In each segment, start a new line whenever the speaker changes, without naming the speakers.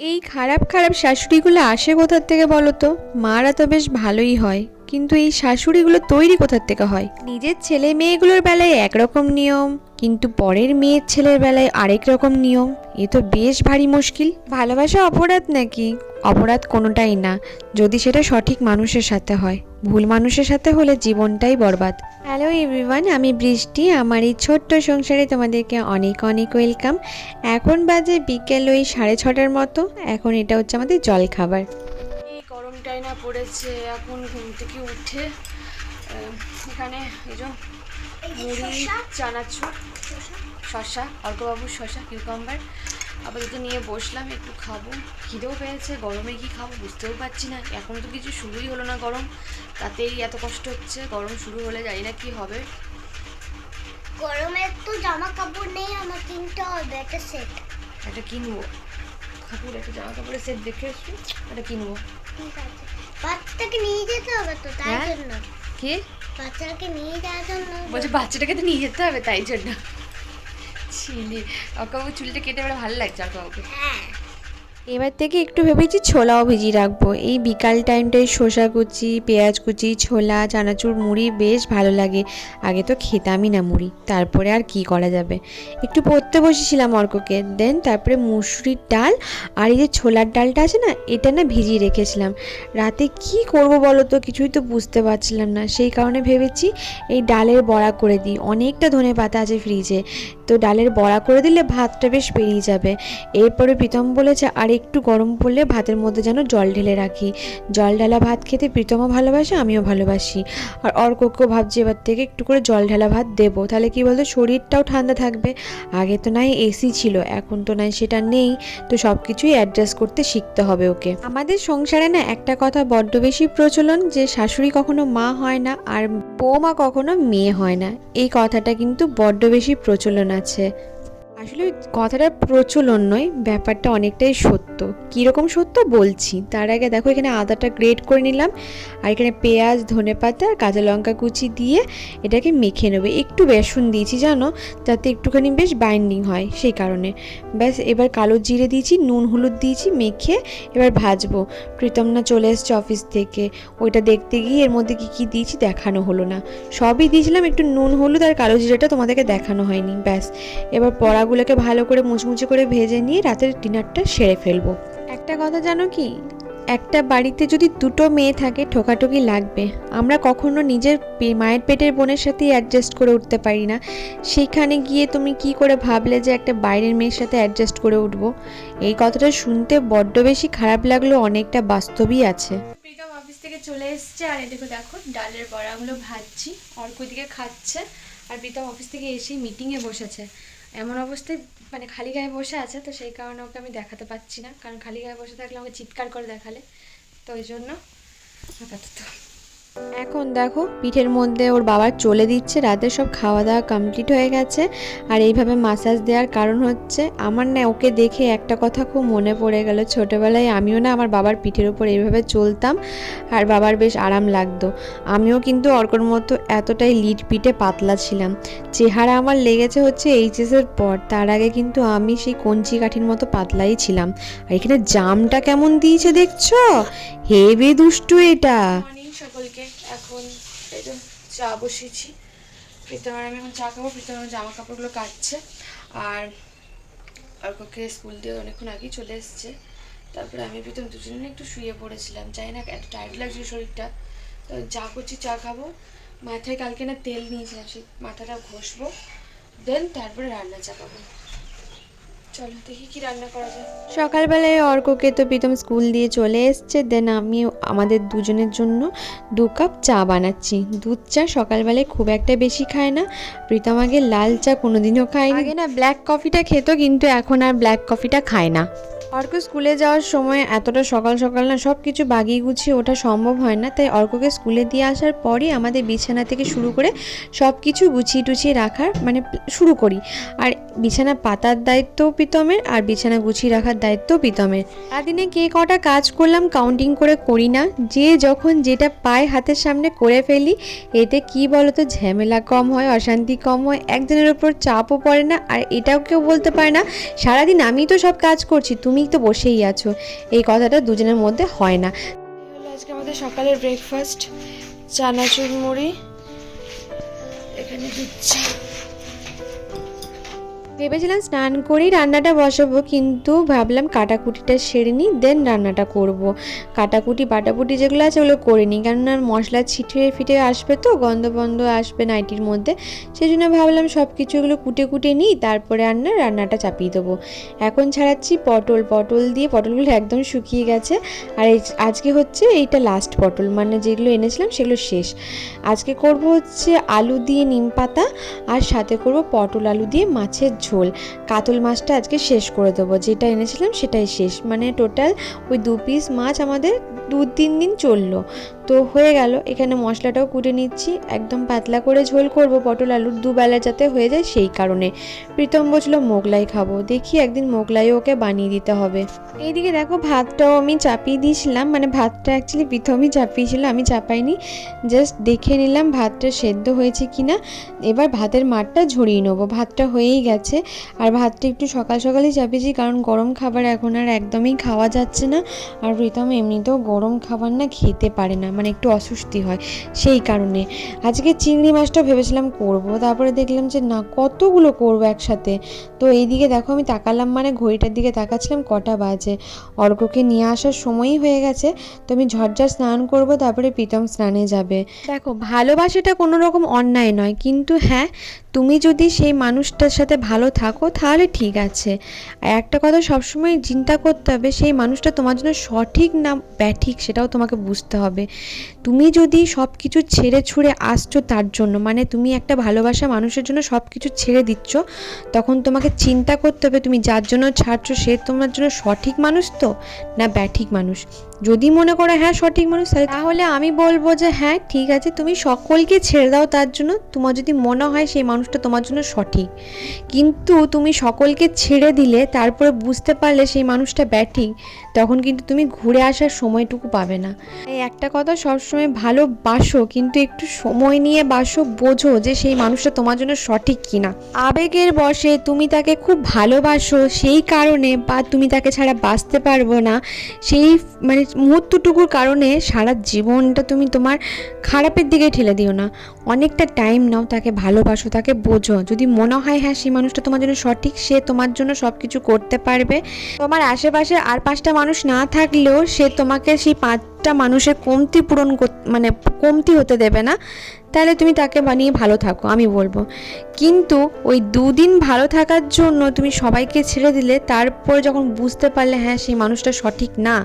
এই খারাপ খারাপ শাশুড়িগুলো আসে কোথার থেকে বলো তো? মারা তো বেশ ভালোই হয়। কিন্তু এই শাশুড়িগুলো তৈরি কোথার থেকে হয়? নিজের ছেলে মেয়েগুলোর বেলায় একরকম নিয়ম, কিন্তু পরের মেয়ের ছেলের বেলায় আরেক রকম নিয়ম। এ তো বেশ ভারী মুশকিল। ভালোবাসা অপরাধ নাকি? অপরাধ কোনোটাই না, যদি সেটা সঠিক মানুষের সাথে হয়। ভুল মানুষের সাথে হলে জীবনটাই বরবাদ। হ্যালো এভরিওয়ান আমি বৃষ্টি। আমার এই ছোট্ট সংসারে তোমাদেরকে অনেক অনেক ওয়েলকাম এখন বাজে বিকেল ওই সাড়ে ছটার মতো। এখন এটা হচ্ছে আমাদের জল খাবার
এই গরমটাই না পড়েছে, এখন ঘুম থেকে উঠে এখানে মুড়ি, চানাচুর শশা অর্কবাবুর শশা কিউকাম্বার আপাতত নিয়ে বসলাম একটু খাব। খিদেও পেয়েছে গরমে কি খাব বুঝতেও পারছি না। এখন তো কিছু শুরুই হলো না গরম তাতেই এত কষ্ট হচ্ছে। গরম শুরু হলে জানি না কি হবে।
গরমের তো জামা কাপড় নেই আমার কিনতে হবে একটা সেট
একটা কিনবো? কাপড় একটা জামা কাপড়ের সেট দেখে এসছি একটা কিনবো।
ঠিক আছে। বাচ্চাটাকে নিয়ে যেতে হবে তো তাই
হ্যাঁ?
জন্য।
কি?
বাচ্চাটাকে নিয়ে যাওয়ার জন্য
বলছে বাচ্চাটাকে তো নিয়ে যেতে হবে তাই জন্য। ছিলি অকাবু চুলটা কেটে বেড়ে ভালো লাগছে অকাবুকে
এবার থেকে একটু ভেবেছি ছোলাও ভিজিয়ে রাখব। এই বিকাল টাইমটায় শসা কুচি, পেঁয়াজ কুচি, ছোলা, চানাচুর, মুড়ি বেশ ভালো লাগে। আগে তো খেতামই না মুড়ি, তারপরে আর কি করা যাবে? একটু পড়তে বসেছিলাম অর্ককে দেন তারপরে মুসুরির ডাল আর এই যে ছোলার ডালটা আছে না, এটা না ভিজিয়ে রেখেছিলাম। রাতে কি করব বলো তো, কিছুই তো বুঝতে পারছিলাম না। সেই কারণে ভেবেছি এই ডালের বড়া করে দিই। অনেকটা ধনে পাতা আছে ফ্রিজে তো ডালের বড়া করে দিলে ভাতটা বেশ বেরিয়ে যাবে। এরপরে প্রীতম বলেছে, আর একটু গরম পড়লে ভাতের মধ্যে যেন জল ঢেলে রাখি। জল ঢালা ভাত খেতে প্রীতমও ভালোবাসে, আমিও ভালোবাসি। আর অর্ককেও ভাবছি এবার থেকে একটু করে জল ঢালা ভাত দেবো। তাহলে কি বলতো, শরীরটাও ঠান্ডা থাকবে। আগে তো নাই এসি ছিল, এখন তো নাই সেটা নেই। তো সব কিছুই অ্যাডজাস্ট করতে শিখতে হবে ওকে। আমাদের সংসারে না একটা কথা বড্ড বেশি প্রচলন যে, শাশুড়ি কখনো মা হয় না আর বৌমা কখনো মেয়ে হয় না। এই কথাটা কিন্তু বড্ড বেশি প্রচলন আছে। আসলে কথাটা প্রচলন নয়, ব্যাপারটা অনেকটাই সত্য। কীরকম সত্য বলছি। তার আগে দেখো এখানে আদাটা গ্রেট করে নিলাম, আর এখানে পেঁয়াজ ধনে পাতা কাঁচা লঙ্কা কুচি দিয়ে এটাকে মেখে নেবে। একটু বেসন দিয়েছি জানো যাতে একটুখানি বেশ বাইন্ডিং হয় সেই কারণে। ব্যাস, এবার কালো জিরে দিয়েছি, নুন, হলুদ দিয়েছি, মেখে এবার ভাজবো। প্রীতম না চলে এসছে অফিস থেকে। ওইটা দেখতে গিয়ে এর মধ্যে কী কী দিয়েছি দেখানো হলো না। সবই দিয়েছিলাম, একটু নুন, হলুদ আর কালো জিরেটা তোমাদেরকে দেখানো হয়নি। ব্যাস, এবার পড়াগুলোকে ভালো করে মুচমুচে করে ভেজে নিয়ে রাতের ডিনারটা সেরে ফেলব। একটা কথা জানো কি? একটা বাড়িতে যদি দুটো মেয়ে থাকে ঠোকাঠুকি লাগবে। আমরা কখনো নিজের পে- মায়ের পেটের বোনের সাথেই অ্যাডজাস্ট করে উঠতে পারি না। সেইখানে গিয়ে তুমি কি করে ভাবলে যে একটা বাইরের মেয়ের সাথে অ্যাডজাস্ট করে উঠবো? এই কথাটা শুনতে বড্ড বেশি খারাপ লাগলেও অনেকটা বাস্তবই আছে।
প্রীতম অফিস থেকে চলে এসছে আর এদিকে দেখো ডালের বড়াগুলো ভাজছি অর্ক দিকে খাচ্ছে আর প্রীতম অফিস থেকে এসেই মিটিংয়ে বসেছে। এমন অবস্থায় মানে খালি গায়ে বসে আছে, তো সেই কারণে ওকে আমি দেখাতে পাচ্ছি না। কারণ খালি গায়ে বসে থাকলে আমাকে চিৎকার করে দেখালে। তো ওই জন্য আপাতত।
এখন দেখো, পিঠের মধ্যে ওর বাবা চলে দিচ্ছে, রাতে সব খাওয়া দাওয়া কমপ্লিট হয়ে গেছে। আর এইভাবে মাসাজ দেওয়ার কারণ হচ্ছে, আমার না ওকে দেখে একটা কথা খুব মনে পড়ে গেল। ছোটোবেলায় আমিও না আমার বাবার পিঠের উপর এইভাবে চলতাম, আর বাবার বেশ আরাম লাগতো। আমিও কিন্তু অর্কর মতো এতটাই লিড পিঠে পাতলা ছিলাম। চেহারা আমার লেগেছে হচ্ছে এইচএসের পর, তার আগে কিন্তু আমি সেই কঞ্চি কাঠির মতো পাতলাই ছিলাম। আর এখানে জামটা কেমন দিয়েছে দেখছ? হেভি দুষ্টু এটা!
সকলকে এখন এই যে চা বসিয়েছি। প্রীতম আর আমি এখন চা খাব প্রীতম আমার জামা কাপড়গুলো কাটছে। আর অর্ককে স্কুল দিয়ে অনেকক্ষণ আগেই চলে এসছে। তারপরে আমি প্রীতম দুজনে একটু শুয়ে পড়েছিলাম। জানি না, এত টায়ার্ড লাগছিল শরীরটা। তো চা করছি চা খাব। মাথায় কালকে না তেল নিয়েছিলাম, সেই মাথাটা ঘষবো। দেন তারপরে রান্না চাপাবো। চলো দেখি কি রান্না করা যায়।
সকালবেলায় অর্ককে তো প্রীতম স্কুল দিয়ে চলে এসছে দেন আমি আমাদের দুজনের জন্য দু কাপ চা বানাচ্ছি। দুধ চা সকালবেলায় খুব একটা বেশি খায় না প্রীতম আগে লাল চা কোনোদিনও খায়নি। আগে না ব্ল্যাক কফিটা খেত কিন্তু এখন আর ব্ল্যাক কফিটা খায় না। অর্ক স্কুলে যাওয়ার সময় এতটা সকাল সকাল না সব কিছু বাগিয়ে গুছিয়ে ওঠা সম্ভব হয় না। তাই অর্ককে স্কুলে দিয়ে আসার পরই আমাদের বিছানা থেকে শুরু করে সব কিছু গুছিয়ে টুছিয়ে রাখার মানে শুরু করি। আর বিছানা পাতার দায়িত্বও প্রীতমের আর বিছানা গুছিয়ে রাখার দায়িত্বও প্রীতমের। সারাদিনে কে কটা কাজ করলাম কাউন্টিং করে করি না। যে যখন যেটা পায় হাতের সামনে করে ফেলি। এতে কি বলতো, ঝামেলা কম হয়, অশান্তি কম হয়, একজনের ওপর চাপও পড়ে না। আর এটাও কেউ বলতে পারে না, সারাদিন আমি তো সব কাজ করছি, তুমি দুজনেই তো বসেই আছো। এই কথাটা দুজনের মধ্যে হয় না।
আজকে আমাদের সকালের ব্রেকফাস্ট চানাচুর মুড়ি এখানে দিচ্ছি
ভেবেছিলাম স্নান করেই রান্নাটা বসাবো, কিন্তু ভাবলাম কাটাকুটিটা সেরে নিই দেন রান্নাটা করব। কাটাকুটি, বাটাকুটি যেগুলো আছে ওগুলো করে নিই, কেননা মশলা ছিটে ফিটে আসবে তো গন্ধ বন্ধ আসবে নাইটির মধ্যে সেই জন্য ভাবলাম সব কিছু এগুলো কুটে কুটে নিই, তারপরে রান্না রান্নাটা চাপিয়ে দেবো এখন ছাড়াচ্ছি পটল পটল দিয়ে পটলগুলো একদম শুকিয়ে গেছে, আর আজকে হচ্ছে এইটা লাস্ট পটল মানে যেগুলো এনেছিলাম সেগুলো শেষ আজকে করব হচ্ছে আলু দিয়ে নিম পাতা, আর সাথে করব পটল আলু দিয়ে মাছের ঝোল। কাতল মাছটা আজকে শেষ করে দেবো। যেটা এনেছিলাম সেটাই শেষ। মানে টোটাল ওই দু পিস মাছ আমাদের দু তিন দিন চলল। তো হয়ে গেল। এখানে মশলাটাও কুটে নিচ্ছি। একদম পাতলা করে ঝোল করব পটল আলুর দুবেলা যাতে হয়ে যায় সেই কারণে। প্রীতম বলছিল, মোগলাই খাব। দেখি একদিন মোগলাইও ওকে বানিয়ে দিতে হবে। এইদিকে দেখো, ভাতটাও আমি চাপিয়ে দিয়েছিলাম। মানে ভাতটা অ্যাকচুয়ালি প্রীতমই চাপিয়েছিল, আমি চাপাইনি। জাস্ট দেখে নিলাম ভাতটা সেদ্ধ হয়েছে কি না এবার ভাতের মাঠটা ঝরিয়ে নেব। ভাতটা হয়েই গেছে। আর ভাতটা একটু সকাল সকালই চাপিয়েছি, কারণ গরম খাবার এখন আর একদমই খাওয়া যাচ্ছে না। আর প্রীতম এমনিতেও গরম খাবার না খেতে পারে না মানে একটু অস্বস্তি হয় সেই কারণে। আজকে চিংড়ি মাছটা ভেবেছিলাম করব, তারপরে দেখলাম যে না, কতগুলো করব একসাথে। তো এইদিকে দেখো, আমি তাকালাম মানে ঘড়িটার দিকে তাকাচ্ছিলাম, কটা বাজে। অর্ঘ্যকে নিয়ে আসার সময়ই হয়ে গেছে, তো আমি ঝরঝর স্নান করব, তারপরে প্রীতম স্নানে যাবে। দেখো, ভালোবাসাটা কোনো রকম অন্যায় নয়, কিন্তু হ্যাঁ তুমি যদি সেই মানুষটার সাথে ভালো থাকো, তাহলে ঠিক আছে। আর একটা কথা সবসময় চিন্তা করতে হবে, সেই মানুষটা তোমার জন্য সঠিক না ব্যাঠিক, সেটাও তোমাকে বুঝতে হবে। তুমি যদি সব কিছু ছেড়ে ছুড়ে আসছো তার জন্য মানে তুমি একটা ভালোবাসা মানুষের জন্য সব কিছু ছেড়ে দিচ্ছ, তখন তোমাকে চিন্তা করতে হবে তুমি যার জন্য ছাড়ছো, সে তোমার জন্য সঠিক মানুষ তো, না ব্যাঠিক মানুষ? যদি মনে করো হ্যাঁ সঠিক মানুষ তাহলে- আমি বলব যে হ্যাঁ ঠিক আছে, তুমি সকলকে ছেড়ে দাও তার জন্য, তোমার যদি মনে হয় সেই মানুষটা তোমার জন্য সঠিক। কিন্তু তুমি সকলকে ছেড়ে দিলে, তারপরে বুঝতে পারলে সেই মানুষটা ব্যাঠিক, তখন কিন্তু তুমি ঘুরে আসার সময়টুকু পাবে না। এই একটা কথা সবসময় ভালোবাসো কিন্তু একটু সময় নিয়ে বাসো, বোঝো যে সেই মানুষটা তোমার জন্য সঠিক কিনা। আবেগের বশে তুমি তাকে খুব ভালোবাসো, সেই কারণে বা তুমি তাকে ছাড়া বাঁচতে পারব না, সেই মানে মুহূর্তটুকুর কারণে সারা জীবনটা তুমি তোমার খারাপের দিকে ঠেলে দিও না। অনেকটা টাইম নাও তাকে ভালোবাসো, তাকে বোঝো। যদি মনে হয় হ্যাঁ সেই মানুষটা তোমার জন্য সঠিক, সে তোমার জন্য সব কিছু করতে পারবে। তোমার আশেপাশে আর পাঁচটা মানুষ না থাকলেও সে তোমাকে সেই পাঁচটা মানুষের কমতি পূরণ মানে কমতি হতে দেবে না, তাহলে তুমি তাকে বানিয়ে ভালো থাকো, আমি বলব। কিন্তু ওই দুদিন ভালো থাকার জন্য তুমি সবাইকে ছেড়ে দিলে, তারপর যখন বুঝতে পারলে হ্যাঁ সেই মানুষটা সঠিক না,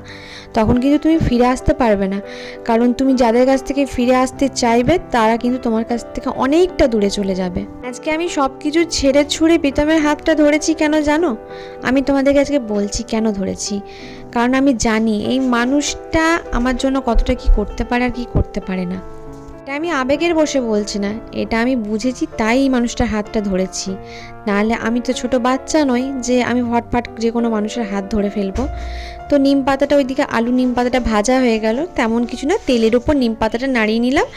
তখন কিন্তু তুমি ফিরে আসতে পারবে না। কারণ তুমি যাদের কাছ থেকে ফিরে আসতে চাইবে, তারা কিন্তু তোমার কাছ থেকে অনেকটা দূরে চলে যাবে। আজকে আমি সব কিছু ছেড়ে ছুড়ে প্রীতমের হাতটা ধরেছি কেন জানো? আমি তোমাদেরকে আজকে বলছি কেন ধরেছি? কারণ আমি জানি এই মানুষটা আমার জন্য কতটা কি করতে পারে আর কি করতে পারে না। এটা আমি আবেগের বসে বলছি না, এটা আমি বুঝেছি, তাই এই মানুষটার হাতটা ধরেছি। নাহলে আমি তো ছোট বাচ্চা নই যে আমি হটফাট যে কোনো মানুষের হাত ধরে ফেলব। তো নিম পাতাটা ওইদিকে, আলু নিম পাতাটা ভাজা হয়ে গেল, তেমন কিছু না, তেলের উপর নিম পাতাটা নাড়িয়ে নিলাম।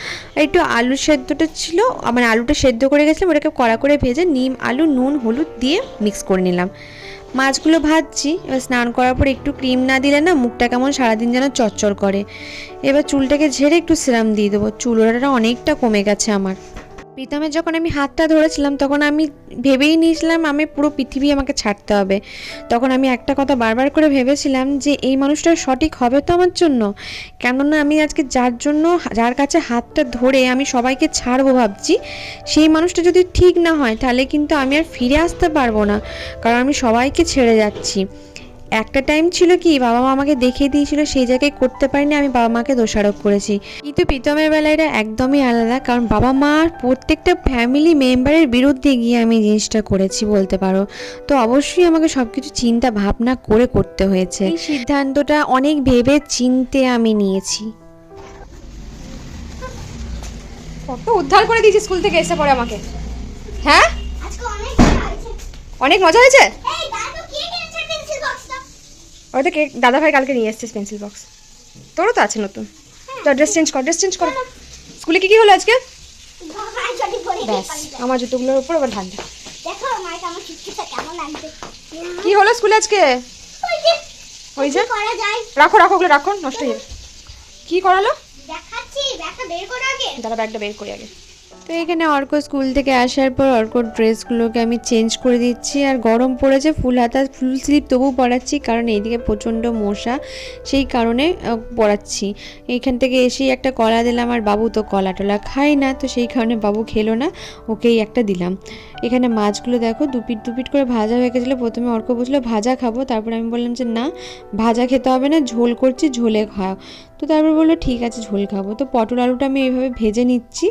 একটু আলু সেদ্ধটা ছিল মানে আলুটা সেদ্ধ করে গেছিলাম, ওটাকে কড়া করে ভেজে নিম, আলু, নুন, হলুদ দিয়ে মিক্স করে নিলাম। মাছগুলো ভাজছি, এবার স্নান করার পর একটু ক্রিম না দিলে না মুখটা কেমন সারাদিন যেন চচ্চর করে। এবার চুলটাকে ঝেড়ে একটু সিরাম দিয়ে দেবো। চুল চুলটা অনেকটা কমে গেছে আমার। প্রীতমের যখন আমি হাতটা ধরেছিলাম, তখন আমি ভেবেই নিয়েছিলাম, আমি পুরো পৃথিবী আমাকে ছাড়তে হবে। তখন আমি একটা কথা বারবার করে ভেবেছিলাম যে, এই মানুষটা সঠিক হবে তো আমার জন্য? কেননা আমি আজকে যার জন্য, যার কাছে হাতটা ধরে আমি সবাইকে ছাড়বো ভাবছি, সেই মানুষটা যদি ঠিক না হয়, তাহলে কিন্তু আমি আর ফিরে আসতে পারব না। কারণ আমি সবাইকে ছেড়ে যাচ্ছি। একটা টাইম ছিল কি বাবা মা আমাকে দেখিয়ে দিয়েছিল সেই জায়গায় করতে পারিনি আমি বাবা মাকে দোষারোপ করেছি। কিন্তু প্রীতমের বেলায় এটা একদমই আলাদা কারণ বাবা মার প্রত্যেকটা ফ্যামিলি মেম্বারের বিরুদ্ধে গিয়ে আমি জিনিসটা করেছি বলতে পারো। তো অবশ্যই আমাকে সব কিছু চিন্তা ভাবনা করে করতে হয়েছে। এই সিদ্ধান্তটা অনেক ভেবে চিনতে আমি নিয়েছি।
কত উদ্ধার করে দিয়েছি স্কুল থেকে এসে পরে আমাকে। হ্যাঁ?
অনেক মজা হয়েছে
অনেক মজা হয়েছে
এই দাদু কে কিনেছে পেন্সিল বক্সটা
ওই তো কে দাদা ভাই কালকে নিয়ে এসছিস পেন্সিল বক্স তোরও তো আছে নতুন। তো ড্রেস চেঞ্জ কর ড্রেস চেঞ্জ কর। স্কুলে কি কি হলো আজকে? ব্যাস আমার জুতোগুলোর উপর আবার
ধান
কি হলো স্কুলে আজকে?
ওই যে
রাখো রাখো ওগুলো রাখো নষ্ট হয়ে যাবে। কি করালো?
দেখাচ্ছি ব্যাগটা বের করে আগে।
দাঁড়া ব্যাগটা বের করি আগে।
তো এখানে অর্ক স্কুল থেকে আসার পর অর্কর ড্রেসগুলোকে আমি চেঞ্জ করে দিচ্ছি। আর গরম পড়েছে ফুল হাতা ফুল স্লিপ তবু পরাচ্ছি কারণ এইদিকে প্রচণ্ড মশা সেই কারণে আহ, পরাচ্ছি। এইখান থেকে এসেই একটা কলা দিলাম আর বাবু তো কলা টলা খায় না তো সেই কারণে বাবু খেলো না ওকেই একটা দিলাম। এখানে মাছগুলো দেখো দুপিট দুপিট করে ভাজা হয়ে গেছিল। প্রথমে অর্ক বলছিলো ভাজা খাব। তারপরে আমি বললাম যে না ভাজা খেতে হবে না ঝোল করছি ঝোলে খাও। তো তারপর বলল, ঠিক আছে, ঝোল খাব। তো পটল আলুটা আমি এইভাবে ভেজে নিচ্ছি।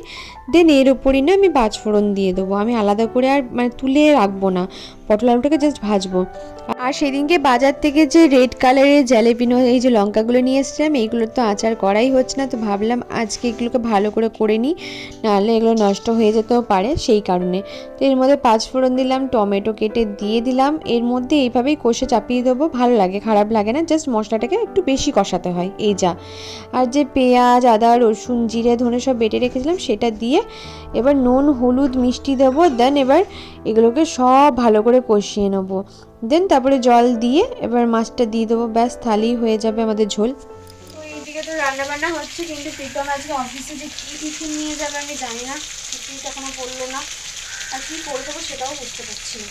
দেন এর ওপরই না আমি পাঁচফোড়ন দিয়ে দেবো। আমি আলাদা করে আর মানে তুলে রাখব না। পটল আলুটাকে জাস্ট ভাজবো। আর সেদিনকে বাজার থেকে যে রেড কালারের জ্যালেপিনো এই যে লঙ্কাগুলো নিয়ে এসেছিলাম এইগুলো তো আচার করাই হচ্ছে না, তো ভাবলাম আজকে এগুলোকে ভালো করে করে নিই, নাহলে এগুলো নষ্ট হয়ে যেতেও পারে সেই কারণে। তো এর মধ্যে পাঁচফোড়ন দিলাম, টমেটো কেটে দিয়ে দিলাম, এর মধ্যে এইভাবেই কষে চাপিয়ে দেবো, ভালো লাগে, খারাপ লাগে না জাস্ট মশলাটাকে একটু বেশি কষাতে হয়, এই যা। আর যে পেঁয়াজ, আদা, রসুন, জিরে, ধনে সব বেটে রেখেছিলাম, সেটা দিয়ে এবার নুন, হলুদ, মিষ্টি দেবো দেন এবার এগুলোকে সব ভালো করে কষিয়ে নেব। দেন তারপরে জল দিয়ে এবার মাছটা দিয়ে দেবো। ব্যাস থালি হয়ে যাবে আমাদের ঝোল।
তো এইদিকে তো রান্না বান্না হচ্ছে, কিন্তু অফিসে যে কী নিয়ে যাবে আমি জানি না। এখনও না। আর করে দেবো সেটাও পারছি না।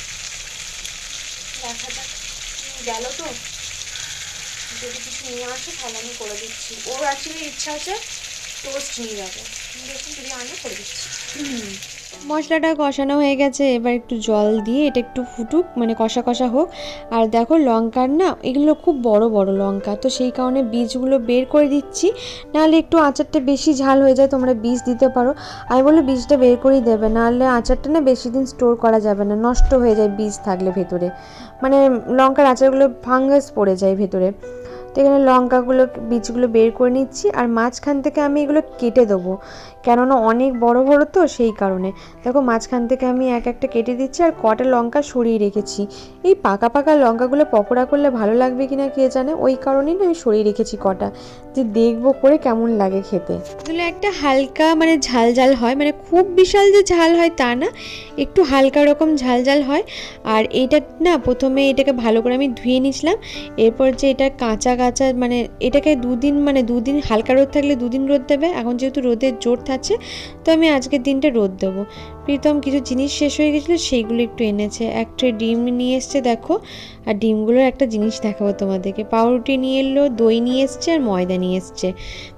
গেল তো। যদি কিছু নিয়ে আসে তাহলে আমি করে দিচ্ছি। ওর ইচ্ছা আছে টোস্ট নিয়ে যাবে। দেখুন করে দিচ্ছি।
মশলাটা কষানো হয়ে গেছে, এবার একটু জল দিয়ে এটা একটু ফুটুক মানে কষা কষা হোক। আর দেখো লঙ্কার না, এগুলো খুব বড় বড় লঙ্কা, তো সেই কারণে বীজগুলো বের করে দিচ্ছি। নাহলে একটু আচারটা বেশি ঝাল হয়ে যায়, তোমরা বীজ দিতে পারো। আমি বলল বীজটা বের করেই দেবে, নাহলে আচারটা না বেশি দিন স্টোর করা যাবে না, নষ্ট হয়ে যায় বীজ থাকলে ভেতরে। মানে লঙ্কার আচারগুলো ফাঙ্গাস পড়ে যায় ভেতরে। তো এখানে লঙ্কাগুলো, বীজগুলো বের করে নিচ্ছি আর মাঝখান থেকে আমি এগুলো কেটে দেবো। কেননা অনেক বড় বড় তো সেই কারণে। দেখো মাঝখান থেকে আমি এক একটা কেটে দিচ্ছি আর কটা লঙ্কা সরিয়ে রেখেছি। এই পাকা পাকা লঙ্কাগুলো পকোড়া করলে ভালো লাগবে কিনা কে জানে? ওই কারণেই না আমি সরিয়ে রেখেছি কটা। যে দেখব করে কেমন লাগে খেতে। এগুলো একটা হালকা মানে ঝাল ঝাল হয় মানে খুব বিশাল যে ঝাল হয় তা না, একটু হালকা রকম ঝাল ঝাল হয়। আর এইটা না প্রথমে এটাকে ভালো করে আমি ধুয়ে নিয়েছিলাম, এরপর যে এটা কাঁচা কাঁচা মানে এটাকে দুদিন মানে দুদিন হালকা রোদ থাকলে দুদিন রোদ দেবে, এখন যেহেতু রোদের জোর থাকছে, তো আমি আজকের দিনটা রোদ দেবো। প্রীতম কিছু জিনিস শেষ হয়ে গেছিল, সেইগুলো একটু এনেছে। একটা ডিম নিয়ে এসছে, দেখো। আর ডিমগুলোর একটা জিনিস দেখাবো তোমাদেরকে। পাউরুটি নিয়ে এলো, দই নিয়ে এসছে, আর ময়দা নিয়ে এসছে।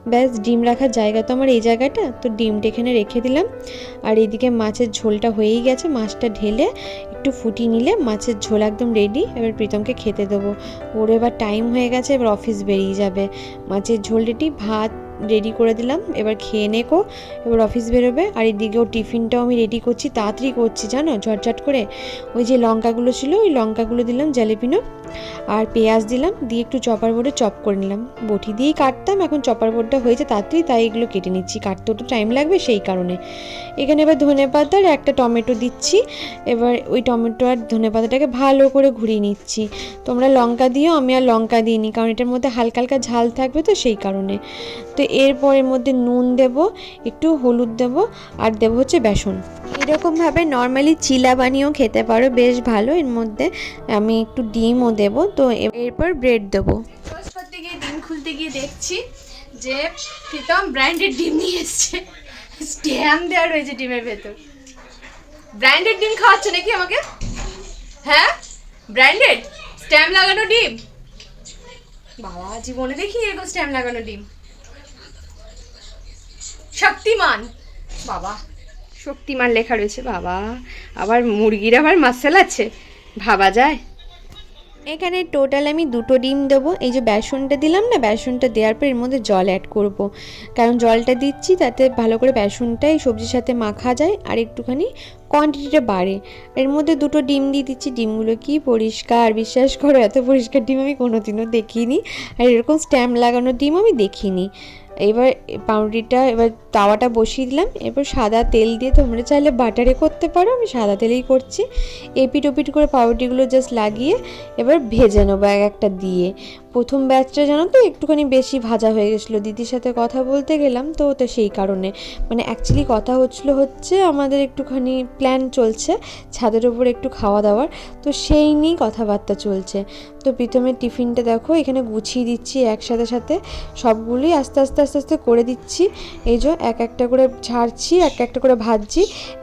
ব্যাস, ডিম রাখার জায়গা তো আমার এই জায়গাটা, তো ডিমটা এখানে রেখে দিলাম। আর এদিকে মাছের ঝোলটা হয়েই গেছে, মাছটা ঢেলে একটু ফুটিয়ে নিলে মাছের ঝোল একদম রেডি এবার প্রীতমকে খেতে দেবো। ওর এবার টাইম হয়ে গেছে, এবার অফিস বেরিয়ে যাবে। মাছের ঝোল রেডি ভাত রেডি করে দিলাম। এবার খেয়ে নেকো, এবার অফিস বেরোবে। আর এদিকেও টিফিনটাও আমি রেডি করছি, তাড়াতাড়ি করছি, জানো? ঝটঝট করে। ওই যে লঙ্কাগুলো ছিল, ওই লঙ্কাগুলো দিলাম, জ্যালেপিনো। আর পেঁয়াজ দিলাম, দিয়ে একটু চপার বোর্ডে চপ করে নিলাম। বটি দিয়েই কাটতাম, এখন চপার বোর্ডটা হয়েছে তাড়াতাড়ি, তাই এগুলো কেটে নিচ্ছি। কাটতেও তো টাইম লাগবে সেই কারণে। এখানে এবার ধনে পাতা আর একটা টমেটো দিচ্ছি। এবার ওই টমেটো আর ধনে পাতাটাকে ভালো করে ঘুরিয়ে নিচ্ছি। তোমরা লঙ্কা দিও, আমি আর লঙ্কা দিইনি, কারণ এটার মধ্যে হালকা হালকা ঝাল থাকবে তো সেই কারণে। তো এরপর এর মধ্যে নুন দেব, একটু হলুদ দেব আর দেব হচ্ছে বেসন। এরকমভাবে নর্মালি চিলা বানিয়েও খেতে পারো, বেশ ভালো। এর মধ্যে আমি একটু ডিমও দেব, তো এরপর ব্রেড দেবো।
করতে গিয়ে ডিম খুলতে গিয়ে দেখছি যে প্রীতম ব্র্যান্ডেড ডিম নিয়ে এসছে। স্ট্যাম্প দেওয়া রয়েছে ডিমের ভেতর। ব্র্যান্ডেড ডিম খাওয়াচ্ছে নাকি আমাকে? হ্যাঁ? ব্র্যান্ডেড স্ট্যাম্প লাগানো ডিম? বাবা, জীবনে দেখি এরকম স্ট্যাম্প লাগানো ডিম। শক্তিমান। বাবা। শক্তিমান লেখা রয়েছে বাবা। আবার মুরগির আবার মাসাল আছে ভাবা যায়।
এখানে টোটাল আমি দুটো ডিম দেবো। এই যে বেসনটা দিলাম না বেসনটা দেওয়ার পর এর মধ্যে জল অ্যাড করব। কারণ জলটা দিচ্ছি তাতে ভালো করে বেসনটাই সবজির সাথে মাখা যায় আর একটুখানি কোয়ান্টিটিটা বাড়ে। এর মধ্যে দুটো ডিম দিয়ে দিচ্ছি। ডিমগুলো কি পরিষ্কার বিশ্বাস করো এত পরিষ্কার ডিম আমি কোনোদিনও দেখিনি। আর এরকম স্ট্যাম্প লাগানো ডিম আমি দেখিনি। এবার পাউরুটিটা, এবার তাওয়াটা বসিয়ে দিলাম। এরপর সাদা তেল দিয়ে তোমরা চাইলে বাটারে করতে পারো, আমি সাদা তেলেই করছি। এপিট ওপিট করে পাউরুটিগুলো জাস্ট লাগিয়ে এবার ভেজে নেব এক একটা দিয়ে। প্রথম ব্যাচটা জানো তো একটুখানি বেশি ভাজা হয়ে গেছিল। দিদির সাথে কথা বলতে গেলাম তো তো সেই কারণে। মানে অ্যাকচুয়ালি কথা হচ্ছিল হচ্ছে আমাদের একটুখানি প্ল্যান চলছে ছাদের ওপর একটু খাওয়া দাওয়ার। তো সেই নিয়েই কথাবার্তা চলছে। তো প্রথমে টিফিনটা দেখো, এখানে গুছিয়ে দিচ্ছি একসাথে সাথে। সবগুলোই আস্তে আস্তে আস্তে আস্তে করে দিচ্ছি। এই যে এক একটা করে ছাড়ছি এক একটা করে ভাজছি।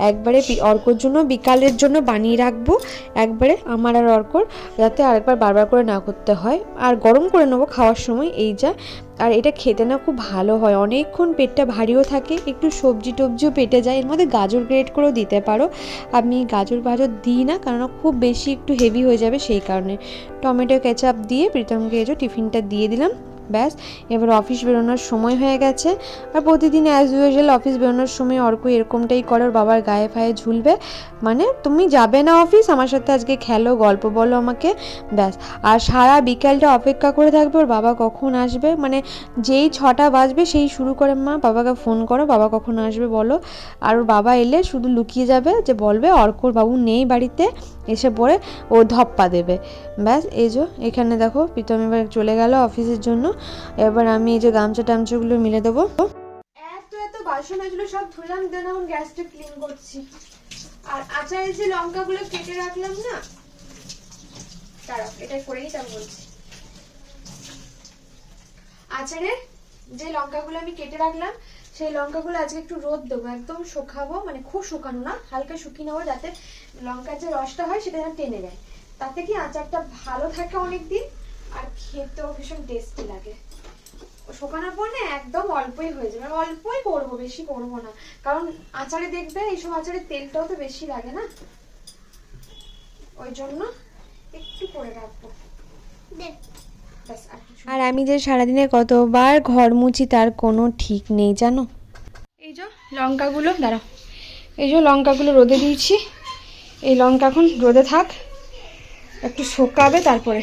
একবারে অর্কর জন্য, বিকালের জন্য বানিয়ে রাখব। একবারে আমার আর অর্কর, যাতে আরেকবার বারবার করে না করতে হয়। আর গরম করে নেব খাওয়ার সময়, এই যা। আর এটা খেতে না খুব ভালো হয়। অনেকক্ষণ পেটটা ভারীও থাকে, একটু সবজি টবজিও পেটে যায়। এর মধ্যে গাজর গ্রেড করেও দিতে পারো। আমি গাজর গাজর দিই না কারণ খুব বেশি একটু হেভি হয়ে যাবে সেই কারণে। টমেটো কেচাপ দিয়ে প্রীতমকে যে টিফিনটা দিয়ে দিলাম। ব্যাস, এবার অফিস বেরোনোর সময় হয়ে গেছে। আর প্রতিদিন অ্যাজ ইউজুয়াল অফিস বেরোনোর সময় অর্ক এরকমটাই করে, ওর বাবার গায়ে ফায়ে ঝুলবে। মানে তুমি যাবে না অফিস আমার সাথে আজকে খেলো, গল্প বলো আমাকে, ব্যাস। আর সারা বিকেলটা অপেক্ষা করে থাকবে, ওর বাবা কখন আসবে? মানে যেই ছটা বাজবে, সেই শুরু করে মা, বাবাকে ফোন করো, বাবা কখন আসবে বলো। আর ওর বাবা এলে শুধু লুকিয়ে যাবে, যে বলবে, অর্কর বাবু নেই বাড়িতে। এসে পড়ে ও ধপ্পা দেবে। ব্যাস, এই যে, এখানে দেখো, প্রীতম এবার চলে গেল অফিসের জন্য। এবার আমি এই যে গামছা টামছাগুলো মিলে দেবো।
এত এত বাসন হয়েছিল, সব ধুলাম, দেন এখন গ্যাসটা ক্লিন করছি। আর আচারের যে লঙ্কাগুলো কেটে রাখলাম না? দাঁড়াও এটা করেই তারপর বলছি। আচারে যে লঙ্কাগুলো আমি কেটে রাখলাম, সেই লঙ্কাগুলো আজকে একটু রোদ দেবো, একদম শুকাবো মানে খুব শুকানো না, হালকা শুকিয়ে নেব যাতে লঙ্কার যে রসটা হয়, সেটা যেন টেনে নেয়। তাতে কি আচারটা ভালো থাকে অনেকদিন? আর খেতেও ভীষণ টেস্টি লাগে। শুকানোর পর না একদম অল্পই হয়ে যাবে। অল্পই করব বেশি করব না। কারণ আচারে দেখবে এইসব আচারে তেলটাও তো বেশি লাগে না? ওই জন্য একটু করে রাখব। আর
আমি যে সারাদিনে কতবার ঘর মুছি তার কোনো ঠিক নেই জানো?
এই যে লঙ্কাগুলো দাঁড়াও। এই যে লঙ্কাগুলো রোদে দিয়েছি। এই লঙ্কা এখন রোদে থাক। একটু শোকাবে তারপরে।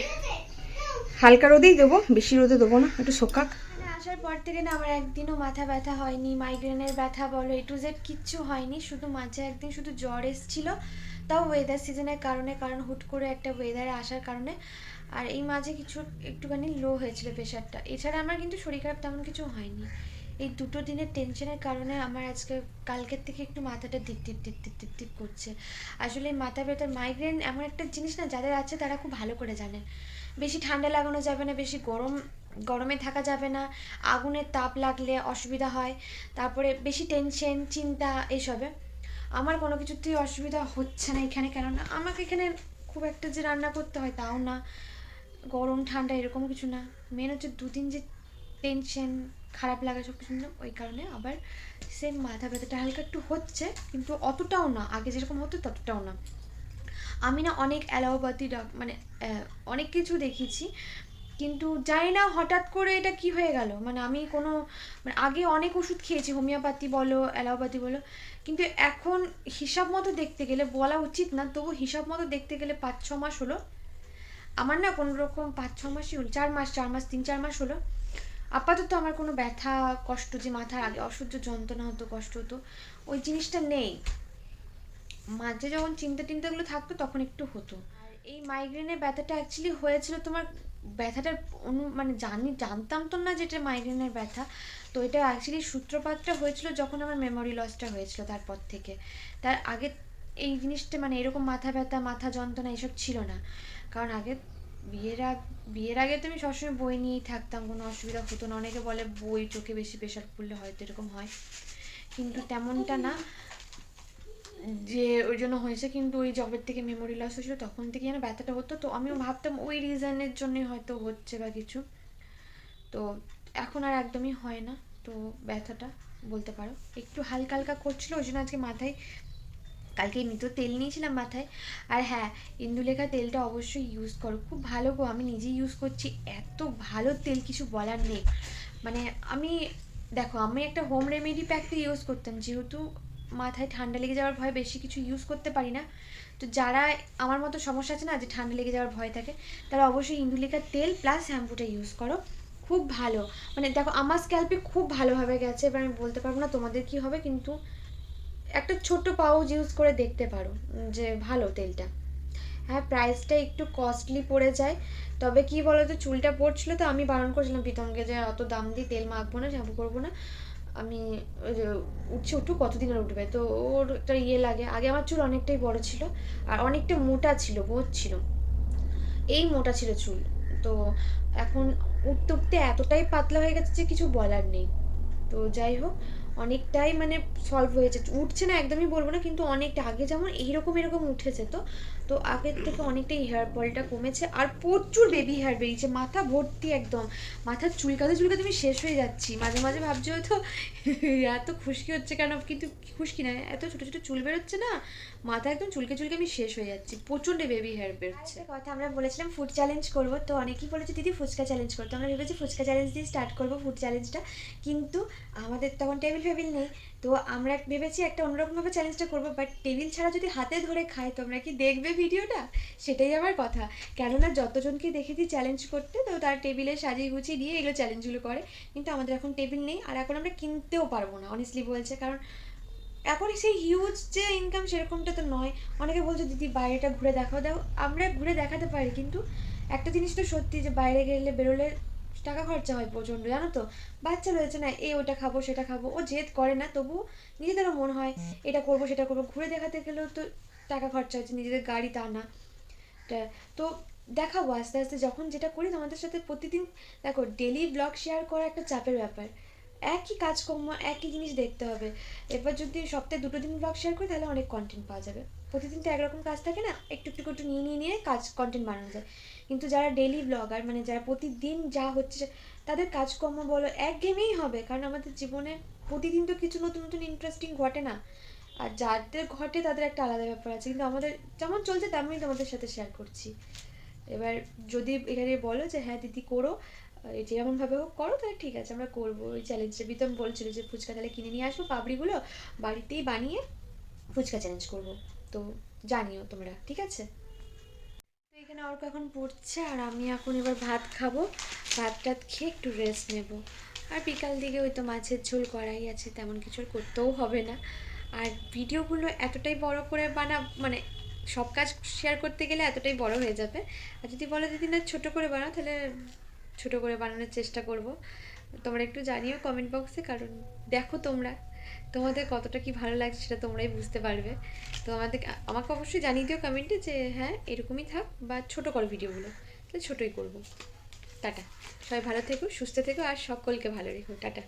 হালকা রোদেই দেবো, বেশি রোদে দেবো না, একটু শোকাক। আসার পর থেকে না আমার একদিনও মাথা ব্যথা হয়নি মাইগ্রেনের ব্যথা বলো এ টু জেড কিচ্ছু হয়নি, শুধু মাঝে একদিন শুধু জ্বর এসেছিল, তাও ওয়েদার সিজনের কারণে, কারণ হুট করে একটা ওয়েদারে আসার কারণে, আর এই মাঝে কিছু একটুখানি লো হয়েছিল প্রেশারটা এছাড়া আমার কিন্তু শরীর খারাপ তেমন কিছু হয়নি। এই দুটো দিনের টেনশনের কারণে আমার আজকে, কালকের থেকে একটু মাথাটা দিক দিক দিক দিক দিক দিক করছে। আসলে মাথা ব্যথার মাইগ্রেন এমন একটা জিনিস না, যাদের আছে তারা খুব ভালো করে জানে। বেশি ঠান্ডা লাগানো যাবে না, বেশি গরম, গরমে থাকা যাবে না আগুনের তাপ লাগলে অসুবিধা হয়, তারপরে বেশি টেনশন চিন্তা এসবে। আমার কোনো কিছুতেই অসুবিধা হচ্ছে না এখানে, কেননা আমাকে এখানে খুব একটা যে রান্না করতে হয় তাও না। গরম, ঠান্ডা এরকম কিছু না। মেন হচ্ছে দুদিন যে টেনশন খারাপ লাগা সব কিছু ওই কারণে আবার সেম মাথা ব্যথাটা হালকা একটু হচ্ছে, কিন্তু অতটাও না। আগে যেরকম হতো ততটাও না। আমি না অনেক অ্যালোপ্যাথি ডক মানে অনেক কিছু দেখেছি, কিন্তু জানি না হঠাৎ করে এটা কি হয়ে গেল। মানে আমি কোনো মানে আগে অনেক ওষুধ খেয়েছি, হোমিওপ্যাথি বলো অ্যালোপ্যাথি বলো, কিন্তু এখন হিসাব মতো দেখতে গেলে, বলা উচিত না, তবু হিসাব মতো দেখতে গেলে পাঁচ, ছ মাস হলো। আমার না কোনো রকম পাঁচ, ছ মাসই হলো, চার মাস চার মাস, তিন, চার মাস হলো। আপাতত আমার কোনো ব্যথা, কষ্ট, যে মাথার আগে অসহ্য যন্ত্রণা হতো, কষ্ট হতো, ওই জিনিসটা নেই। মাঝে যখন চিন্তা টিন্তাগুলো থাকতো তখন একটু হতো। আর এই মাইগ্রেনের ব্যথাটা অ্যাকচুয়ালি হয়েছিল তোমার ব্যথাটার অনু মানে জানি, জানতাম তো না যেটা মাইগ্রেনের ব্যথা। তো এটা অ্যাকচুয়ালি সূত্রপাতটা হয়েছিল যখন আমার মেমোরি লসটা হয়েছিল তারপর থেকে। তার আগে এই জিনিসটা মানে এরকম মাথা ব্যথা, মাথা যন্ত্রণা এসব ছিল না। কারণ আগে বিয়ের আগ, বিয়ের আগে তো আমি সবসময় বই নিয়েই থাকতাম, কোনো অসুবিধা হতো না। অনেকে বলে বই চোখে বেশি প্রেশার পড়লে হয়তো এরকম হয়। কিন্তু তেমনটা না। যে ওই জন্য হয়েছে, কিন্তু ওই জবের থেকে মেমোরি লস হয়েছিল, তখন থেকে যেন ব্যথাটা হতো। তো আমিও ভাবতাম ওই রিজনের জন্যই হয়তো হচ্ছে বা কিছু। তো এখন আর একদমই হয় না, তো ব্যথাটা বলতে পারো। একটু হালকা হালকা করছিল, ওই জন্য আজকে মাথায়, কালকে এমনিতেও তেল নিয়েছিলাম মাথায়। আর হ্যাঁ ইন্দুলেখা তেলটা অবশ্যই ইউজ করো। খুব ভালো গো, আমি নিজেই ইউজ করছি, এত ভালো তেল কিছু বলার নেই। মানে আমি, দেখো, আমি একটা হোম রেমেডি প্যাকটা ইউজ করতাম, যেহেতু মাথায় ঠান্ডা লেগে যাওয়ার ভয় বেশি কিছু ইউজ করতে পারি না। তো যারা আমার মতো সমস্যা আছে না, যে ঠান্ডা লেগে যাওয়ার ভয় থাকে, তারা অবশ্যই ইন্দুলেখার তেল প্লাস শ্যাম্পুটা ইউজ করো।
খুব ভালো। মানে দেখো, আমার স্ক্যাল্পে খুব ভালোভাবে গেছে, এবার আমি বলতে পারব না তোমাদের কি হবে, কিন্তু একটা ছোট্ট পাউচ ইউজ করে দেখতে পারো যে ভালো তেলটা। হ্যাঁ প্রাইসটা একটু কস্টলি পড়ে যায়। তবে কি বলো তো চুলটা পড়ছিল তো, আমি বারণ করেছিলাম প্রীতমকে যে অত দাম দিয়ে তেল মাখবো না শ্যাম্পু করব না। আমি ওই যে উঠছে, উঠুক, কতদিন আর উঠবে? তো ওর একটা ইয়ে লাগে। আগে আমার চুল অনেকটাই বড় ছিল, আর অনেকটা মোটা ছিল বোধ ছিল। এই মোটা ছিল চুল। তো এখন উঠতে উঠতে এতটাই পাতলা হয়ে গেছে যে কিছু বলার নেই। তো যাই হোক, অনেকটাই মানে সলভ হয়েছে উঠছে না, একদমই বলব না, কিন্তু অনেকটা। আগে যেমন এইরকম, এরকম উঠেছে, তো তো আগের থেকে অনেকটাই হেয়ার ফলটা কমেছে আর প্রচুর বেবি হেয়ার বেরিয়েছে, মাথা ভর্তি একদম। মাথার চুলকাতে চুলকাতে আমি শেষ হয়ে যাচ্ছি। মাঝে মাঝে ভাবছি হয়তো এত খুশকি হচ্ছে কেন, কিন্তু খুশকি না, এত ছোটো ছোটো চুল বেরোচ্ছে না মাথা একদম চুলকে চুলকে আমি শেষ হয়ে যাচ্ছি। প্রচণ্ড বেবি হেয়ার বেরোচ্ছে।
কথা আমরা বলেছিলাম ফুড চ্যালেঞ্জ করব, তো অনেকেই বলেছে, দিদি, ফুচকা চ্যালেঞ্জ করতে আমরা ভেবেছি ফুচকা চ্যালেঞ্জ দিয়ে স্টার্ট করব ফুড চ্যালেঞ্জটা কিন্তু আমাদের তখন টেবিল ফেবিল নেই। তো আমরা ভেবেছি একটা অন্যরকমভাবে চ্যালেঞ্জটা করব বাট টেবিল ছাড়া যদি হাতে ধরে খাই, তোমরা কি দেখবে ভিডিওটা? সেটাই আমার কথা। কেননা যতজনকে দেখেছি চ্যালেঞ্জ করতে, তো তার টেবিলে সাজিয়ে গুছিয়ে দিয়ে এগুলো চ্যালেঞ্জগুলো করে। কিন্তু আমাদের এখন টেবিল নেই, আর এখন আমরা কিনতেও পারব না অনেস্টলি বলছে। কারণ এখন সেই হিউজ যে ইনকাম সেরকমটা তো নয়। অনেকে বলছে, দিদি, বাইরেটা ঘুরে দেখাও দাও আমরা ঘুরে দেখাতে পারি, কিন্তু একটা জিনিস তো সত্যি যে বাইরে গেলে বেরোলে টাকা খরচা হয় প্রচণ্ড, জানো তো? বাচ্চা রয়েছে না এই ওটা খাব, সেটা খাব। ও জেদ করে না তবু নিজেদেরও মনে হয়, এটা করব, সেটা করব। ঘুরে দেখাতে গেলেও তো টাকা খরচা হচ্ছে, নিজেদের গাড়ি তা না। তা- দেখাবো আস্তে আস্তে যখন যেটা করি তোমাদের সাথে প্রতিদিন, দেখো ডেলি ব্লগ শেয়ার করা একটা চাপের ব্যাপার। একই কাজকর্ম, একই জিনিস দেখতে হবে। এবার যদি সপ্তাহে দুটো দিন ব্লগ শেয়ার করি, তাহলে অনেক কন্টেন্ট পাওয়া যাবে। প্রতিদিন তো একরকম কাজ থাকে না, একটু একটু একটু নিয়ে নিয়ে নিয়ে কাজ কন্টেন্ট বানানো যায়। কিন্তু যারা ডেলি ব্লগার মানে যারা প্রতিদিন যা হচ্ছে, তাদের কাজকর্ম বলো, এক গেমেই হবে। কারণ আমাদের জীবনে প্রতিদিন তো কিছু নতুন নতুন ইন্টারেস্টিং ঘটে না। আর যাদের ঘটে তাদের একটা আলাদা ব্যাপার আছে। কিন্তু আমাদের যেমন চলছে তেমনই তোমাদের সাথে শেয়ার করছি। এবার যদি এখানে বলো যে হ্যাঁ দিদি, করো। যেমনভাবে হোক করো, তাহলে ঠিক আছে, আমরা করব। ওই চ্যালেঞ্জটা বিতম বলছিল যে, ফুচকা তাহলে কিনে নিয়ে আসব পাপড়িগুলো, বাড়িতেই বানিয়ে ফুচকা চ্যালেঞ্জ করব। তো জানিও তোমরা, ঠিক আছে? তো এখানে অর্ক এখন পড়ছে, আর আমি এখন এবার ভাত খাব। ভাত টাত খেয়ে একটু রেস্ট নেব। আর বিকাল দিকে ওই তো মাছের ঝোল করাই আছে, তেমন কিছু করতেও হবে না। আর ভিডিওগুলো এতটাই বড় করে বানা মানে সব কাজ শেয়ার করতে গেলে এতটাই বড় হয়ে যাবে। আর যদি বলো দিদি না ছোটো করে বানাও, তাহলে ছোটো করে বানানোর চেষ্টা করব। তোমরা একটু জানিও কমেন্ট বক্সে কারণ দেখো তোমরা, তোমাদের কতটা কি ভালো লাগছে সেটা তোমরাই বুঝতে পারবে। তো আমাদের, আমাকে অবশ্যই জানিয়ে দিও কমেন্টে যে হ্যাঁ এরকমই থাক বা ছোটো করো ভিডিওগুলো, তাহলে ছোটোই করব। টাটা। সবাই ভালো থেকো, সুস্থ থেকো, আর সকলকে ভালো রেখো। টাটা।